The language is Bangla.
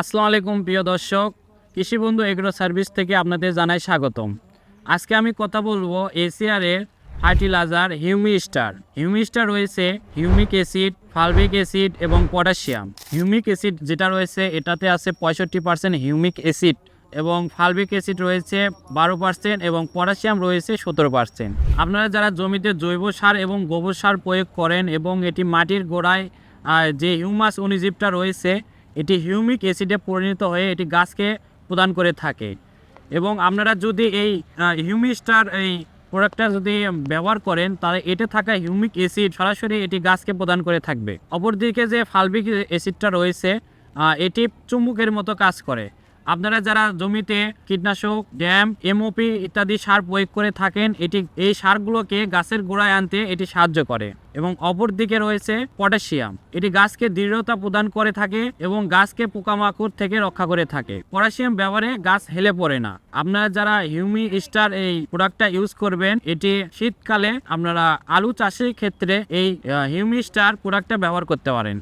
আসসালামু আলাইকুম, প্রিয় দর্শক। কৃষি বন্ধু এগ্রো সার্ভিস থেকে আপনাদের জানাই স্বাগতম। আজকে আমি কথা বলব এসিআরের ফার্টিলাইজার হিউমিস্টার। হিউমিস্টার রয়েছে humic acid, fulvic acid potassium potassium. Humic acid যেটা রয়েছে, এটাতে আছে পঁয়ষট্টি পার্সেন্ট হিউমিক অ্যাসিড এবং ফালভিক অ্যাসিড রয়েছে বারো পার্সেন্ট এবং পটাশিয়াম রয়েছে সতেরো পার্সেন্ট। আপনারা যারা জমিতে জৈব সার এবং গোবর সার প্রয়োগ করেন এবং এটি মাটির গোড়ায় যে হিউমাস অনুজীবটা রয়েছে এটি হিউমিক অ্যাসিডে পরিণত হয়ে এটি গাছকে প্রদান করে থাকে। এবং আপনারা যদি এই হিউমিস্টার এই প্রোডাক্টটা যদি ব্যবহার করেন, তাহলে এতে থাকা হিউমিক অ্যাসিড সরাসরি এটি গাছকে প্রদান করে থাকবে। অপরদিকে যে ফালবিক অ্যাসিডটা রয়েছে এটি চুম্বকের মতো কাজ করে। আপনারা যারা জমিতে কীটনাশক, ড্যাম এমওপি ইত্যাদি সার প্রয়োগ করে থাকেন, এটি, এই সারগুলোকে গাছের গোড়ায় আনতে এটি সাহায্য করে এবং অপর দিকে রয়েছে পটাশিয়াম। এটি গাছকে দৃঢ়তা প্রদান করে থাকে এবং গাছকে পোকামাকড় থেকে রক্ষা করে থাকে। পটাশিয়াম ব্যবহারে গাছ হেলে পড়ে না। আপনারা যারা হিউমি স্টার এই প্রোডাক্টটা ইউজ করবেন, এটি শীতকালে আপনারা আলু চাষের ক্ষেত্রে এই হিউমি স্টার প্রোডাক্টটা ব্যবহার করতে পারেন।